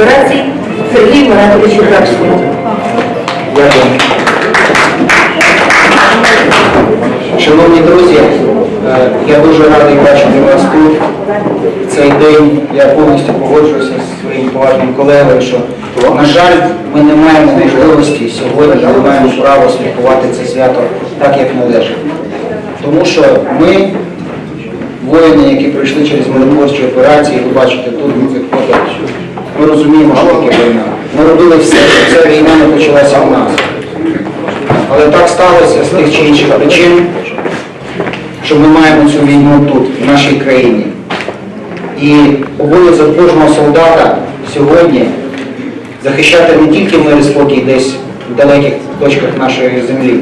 операцій Сергію Маратовичу Крапському. Дякую. Шановні друзі, е, я дуже радий бачити вас тут. В Цей день я повністю погоджуюся зі своїм поважним колегою, що, на жаль, ми не маємо можливості сьогодні, не маємо права святкувати це свято так, як належить. Тому що ми, воїни, які пройшли через миротворчі операції, ви бачите тут цих фото, ми розуміємо, що таке війна. Ми робили все, щоб ця війна не почалася в нас. Але так сталося з тих чи інших причин, що ми маємо цю війну тут, в нашій країні. І обов'язок кожного солдата сьогодні захищати не тільки мир і спокій десь в далеких точках нашої землі,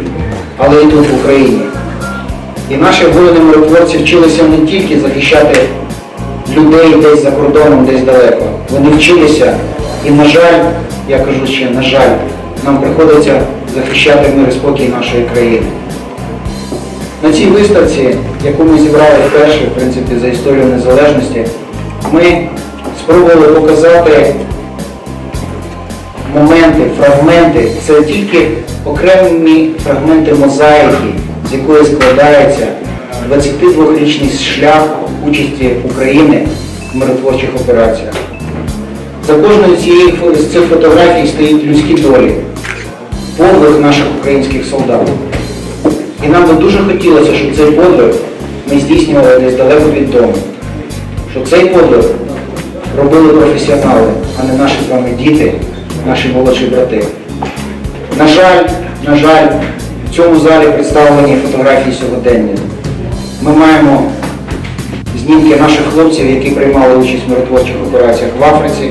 але і тут, в Україні. І наші воїни миротворці вчилися не тільки захищати людей десь за кордоном, десь далеко. Вони вчилися, і, на жаль, я кажу ще, на жаль, нам приходиться захищати мир і спокій нашої країни. На цій виставці, яку ми зібрали вперше, в принципі, за історію незалежності, ми спробували показати моменти, фрагменти. Це тільки окремі фрагменти мозаїки, з якої складається 22-річний шлях участі України в миротворчих операціях. За кожною з цих фотографій стоїть людські долі, подвиг наших українських солдат. І нам би дуже хотілося, щоб цей подвиг ми здійснювали десь далеко від дому. Щоб цей подвиг робили професіонали, а не наші з вами діти, наші молодші брати. На жаль, на жаль, в цьому залі представлені фотографії сьогодення. Ми маємо знімки наших хлопців, які приймали участь в миротворчих операціях в Африці.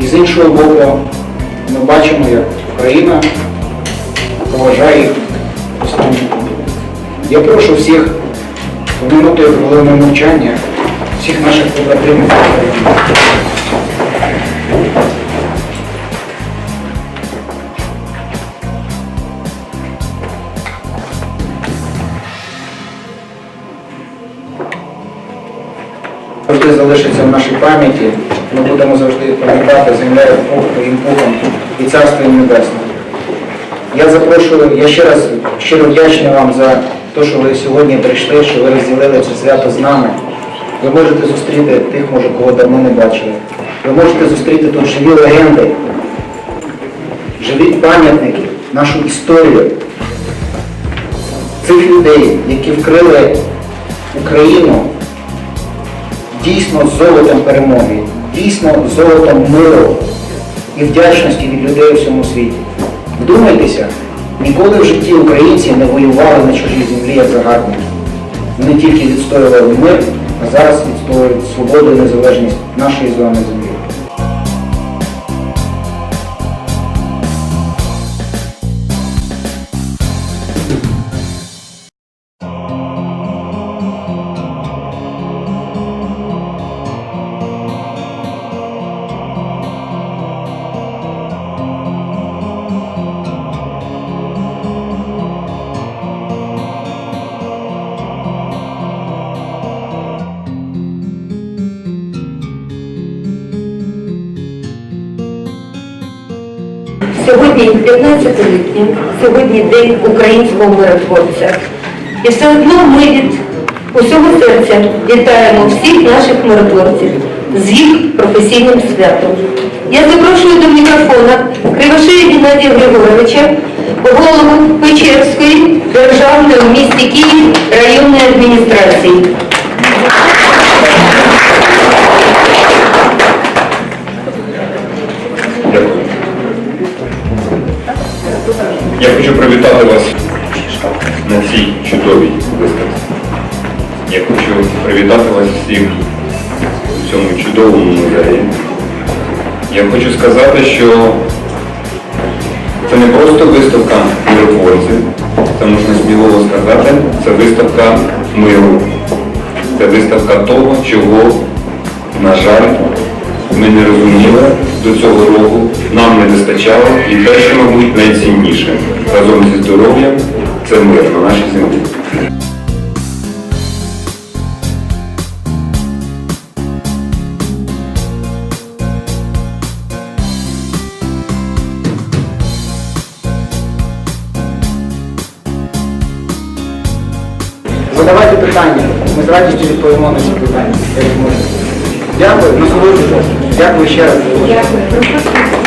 І з іншого боку, ми бачимо, як Україна поважає їх останню. Я прошу всіх в минуту хвилини мовчання всіх наших побратимів. Завжди залишиться в нашій пам'яті. Ми будемо завжди пам'ятати землею твоїм пухом і царством небесним. Я запрошую, я ще раз щиро вдячний вам за те, що ви сьогодні прийшли, що ви розділили це свято з нами. Ви можете зустріти тих, може, кого давно не бачили. Ви можете зустріти тут живі легенди, живі пам'ятники, нашу історію цих людей, які вкрили Україну дійсно золотом перемоги, дійсно золотом миру і вдячності від людей у всьому світі. Вдумайтеся, ніколи в житті українці не воювали на чужій землі як загарбники. Вони тільки відстоювали мир, а зараз відстоюють свободу і незалежність нашої з вами землі. Сьогодні 15 липня, сьогодні День українського миротворця. І все одно ми від усього серця вітаємо всіх наших миротворців з їх професійним святом. Я запрошую до мікрофона Кривошея Геннадія Григоровича, голову Печерської державної в місті Київ районної адміністрації. Я хочу привітати вас на цій чудовій виставці. Я хочу привітати вас всіх у цьому чудовому музеї. Я хочу сказати, що це не просто виставка миротворців, це можна сміливо сказати, це виставка миру. Це виставка того, чого, на жаль, ми не розуміли до цього року, нам не вистачало і те, що, мабуть, найцінніше разом зі здоров'ям це мир на нашій землі. Задавайте питання, ми з радістю відповімо на ці питання, як можна. Дякую. Дякую ще раз. Дякую.